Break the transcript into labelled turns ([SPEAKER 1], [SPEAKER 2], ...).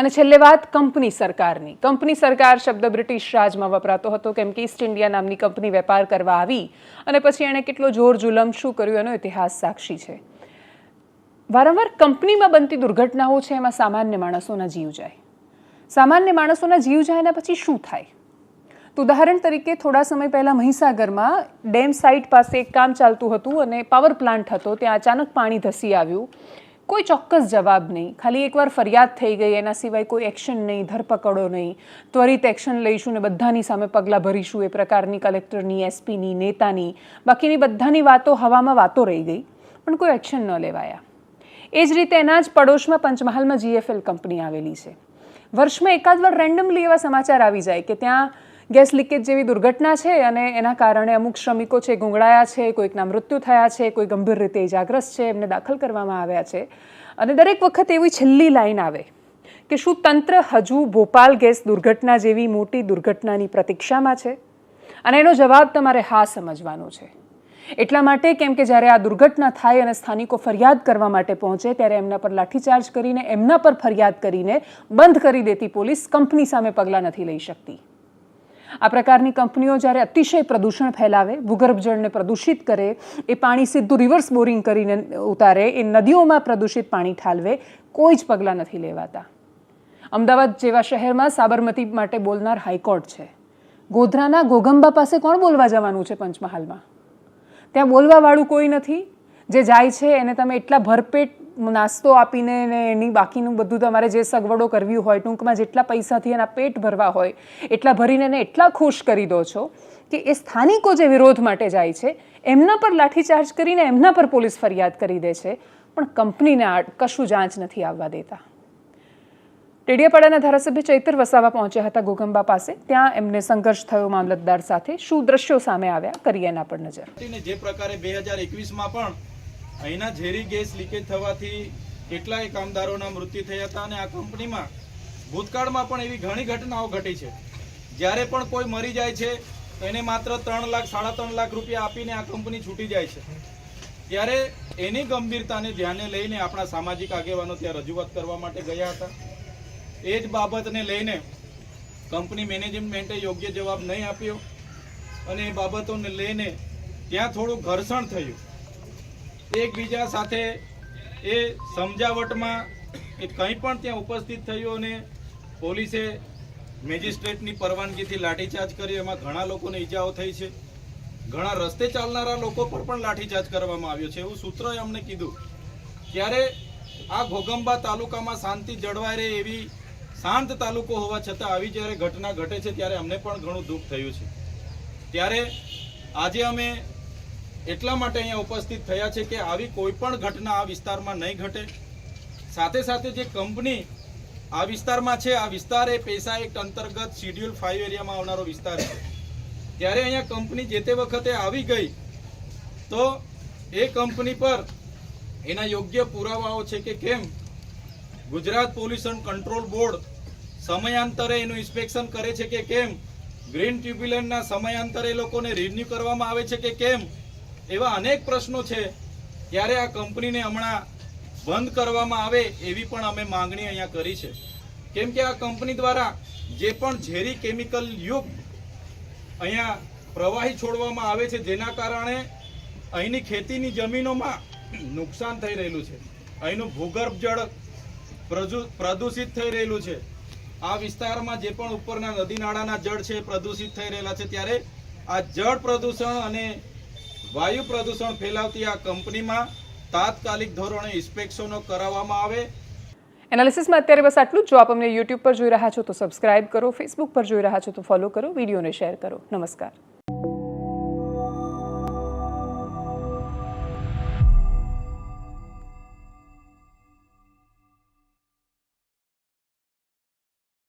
[SPEAKER 1] અને છેલ્લે વાત કંપની સરકારની. કંપની સરકાર શબ્દ બ્રિટિશ રાજમાં વપરાતો હતો, કેમ કે ઈસ્ટ ઇન્ડિયા નામની કંપની વેપાર કરવા આવી અને પછી એણે કેટલો જોર જુલમ શું કર્યું એનો ઇતિહાસ સાક્ષી છે. વારંવાર કંપનીમાં બનતી દુર્ઘટનાઓ છે, એમાં સામાન્ય માણસોના જીવ જાય. સામાન્ય માણસોના જીવ જાય એના પછી શું થાય? તો ઉદાહરણ તરીકે થોડા સમય પહેલાં મહીસાગરમાં ડેમ સાઇટ પાસે એક કામ ચાલતું હતું અને પાવર પ્લાન્ટ હતો, ત્યાં અચાનક પાણી ધસી આવ્યું. કોઈ ચોક્કસ જવાબ નહીં. ખાલી એકવાર ફરિયાદ થઈ ગઈ, એના સિવાય કોઈ એક્શન નહીં, ધરપકડો નહીં. ત્વરિત એક્શન લઈશું ને બધાની સામે પગલાં ભરીશું એ પ્રકારની કલેક્ટરની, એસપીની, નેતાની. બાકીની બધાની વાતો હવામાં વાતો રહી ગઈ, પણ કોઈ એક્શન ન લેવાયા. એ જ રીતે એના જ પડોશમાં પંચમહાલમાં જીએફએલ કંપની આવેલી છે. વર્ષમાં એકાદ વાર રેન્ડમલી એવા સમાચાર આવી જાય કે ત્યાં ગેસ લીકેજ જેવી દુર્ઘટના છે અને એના કારણે અમુક શ્રમિકો છે ગુંગળાયા છે, કોઈકના મૃત્યુ થયા છે, કોઈ ગંભીર રીતે ઇજાગ્રસ્ત છે, એમને દાખલ કરવામાં આવ્યા છે. અને દરેક વખત એવી છેલ્લી લાઈન આવે કે શું તંત્ર હજુ ભોપાલ ગેસ દુર્ઘટના જેવી મોટી દુર્ઘટનાની પ્રતીક્ષામાં છે? અને એનો જવાબ તમારે હા સમજવાનો છે. એટલા માટે કેમ કે જ્યારે આ દુર્ઘટના થાય અને સ્થાનિકો ફરિયાદ કરવા માટે પહોંચે, ત્યારે એમના પર લાઠીચાર્જ કરીને એમના પર ફરિયાદ કરીને બંધ કરી દેતી પોલીસ કંપની સામે પગલાં નથી લઈ શકતી. આ પ્રકારની કંપનીઓ જ્યારે અતિશય પ્રદૂષણ ફેલાવે, ભૂગર્ભ જળને પ્રદૂષિત કરે, એ પાણી સીધું રિવર્સ બોરિંગ કરીને ઉતારે, એ નદીઓમાં પ્રદૂષિત પાણી ઠાલવે, કોઈ જ પગલાં નથી લેવાતા. અમદાવાદ જેવા શહેરમાં સાબરમતી માટે બોલનાર હાઈકોર્ટ છે. ગોધરાના ગોગંબા પાસે કોણ બોલવા જવાનું છે પંચમહાલમાં? ત્યાં બોલવાવાળું કોઈ નથી. જે જાય છે એને તમે એટલા ભરપેટ નાસ્તો આપીને એની બાકીનું બધું તમારે જે સગવડો કરવી હોય, ટૂંકમાં જેટલા પૈસાથી એના પેટ ભરવા હોય, એટલા ભરીને એને એટલા ખુશ કરી દો છો કે એ સ્થાનિકો જે વિરોધ માટે જાય છે, એમના પર લાઠીચાર્જ કરીને એમના પર પોલીસ ફરિયાદ કરી દે છે, પણ કંપનીને આ કશું જાંચ નથી આવવા દેતા. ટેડિયાપાડાના ધારાસભ્ય ચૈતર વસાવા પહોંચ્યા હતા ગોગંબા પાસે. ત્યાં એમને સંઘર્ષ થયો મામલતદાર સાથે. શું દ્રશ્યો સામે આવ્યા? કરીએ એના પર નજર.
[SPEAKER 2] જે પ્રકારે બે હજાર એકવીસમાં પણ અહીંના ઝેરી ગેસ લીકેજ થવાથી કેટલાય કામદારોના મૃત્યુ થયા હતા અને આ કંપનીમાં ભૂતકાળમાં પણ એવી ઘણી ઘટનાઓ ઘટી છે. જ્યારે પણ કોઈ મરી જાય છે એને માત્ર ત્રણ લાખ, સાડા ત્રણ લાખ રૂપિયા આપીને આ કંપની છૂટી જાય છે. ત્યારે એની ગંભીરતાને ધ્યાને લઈને આપણા સામાજિક આગેવાનો ત્યાં રજૂઆત કરવા માટે ગયા હતા. એ જ બાબતને લઈને કંપની મેનેજમેન્ટે યોગ્ય જવાબ નહીં આપ્યો અને એ બાબતોને લઈને ત્યાં થોડું ઘર્ષણ થયું. એકબીજા સાથે એ સમજાવટમાં એ કંઈ પણ ત્યાં ઉપસ્થિત થયું અને પોલીસે મેજિસ્ટ્રેટની પરવાનગીથી લાઠીચાર્જ કર્યો એમાં ઘણા લોકોને ઈજાઓ થઈ છે. ઘણા રસ્તે ચાલનારા લોકો પર પણ લાઠીચાર્જ કરવામાં આવ્યો છે. એવું સૂત્રોએ અમને કીધું. ત્યારે આ ઘોગંબા તાલુકામાં શાંતિ જળવાય રહે એવી શાંત તાલુકો હોવા છતાં આવી જ્યારે ઘટના ઘટે છે ત્યારે અમને પણ ઘણું દુઃખ થયું છે. ત્યારે આજે અમે એટલા માટે અહીંયા ઉપસ્થિત થયા છે કે આવી કોઈ પણ ઘટના આ વિસ્તારમાં નહીં ઘટે. સાથે સાથે જે કંપની આ વિસ્તારમાં છે, આ વિસ્તાર એ પૈસા એક્ટ અંતર્ગત શિડ્યુલ ફાઇવ એરિયામાં આવનારો વિસ્તાર છે. ત્યારે અહીંયા કંપની જે તે વખતે આવી ગઈ, તો એ કંપની પર એના યોગ્ય પુરાવાઓ છે કે કેમ? ગુજરાત પોલ્યુશન કંટ્રોલ બોર્ડ સમયાંતરે એનું ઇન્સ્પેક્શન કરે છે કે કેમ? ગ્રીન ટ્યુબ્યુલનના સમયાંતરે લોકોને રિન્યુ કરવામાં આવે છે કે કેમ? એવા અનેક પ્રશ્નો છે. ત્યારે આ કંપનીને હમણાં બંધ કરવામાં આવે એવી પણ અમે માંગણી અહીંયા કરી છે. કેમ કે આ કંપની દ્વારા જે પણ ઝેરી કેમિકલ યુક્ત અહીંયા પ્રવાહી છોડવામાં આવે છે, જેના કારણે અહીંની ખેતીની જમીનોમાં નુકસાન થઈ રહેલું છે. અહીંનું ભૂગર્ભ જળ પ્રદૂષિત થઈ રહેલું છે. આ વિસ્તારમાં જે પણ ઉપરના નદી નાળાના જળ છે પ્રદૂષિત થઈ રહેલા છે. ત્યારે આ જળ પ્રદૂષણ અને વાયુ પ્રદૂષણ ફેલાવતી આ કંપનીમાં તાત્કાલિક ધોરણે ઇન્સ્પેક્શનો કરાવવામાં આવે.
[SPEAKER 1] એનાલિસિસમાં અત્યારે બસ આટલું જ. આપ અમને યુટ્યુબ પર જોઈ રહ્યા છો તો સબસ્ક્રાઇબ કરો, ફેસબુક પર જોઈ રહ્યા છો તો ફોલો કરો, વિડીયોને શેર કરો. નમસ્કાર.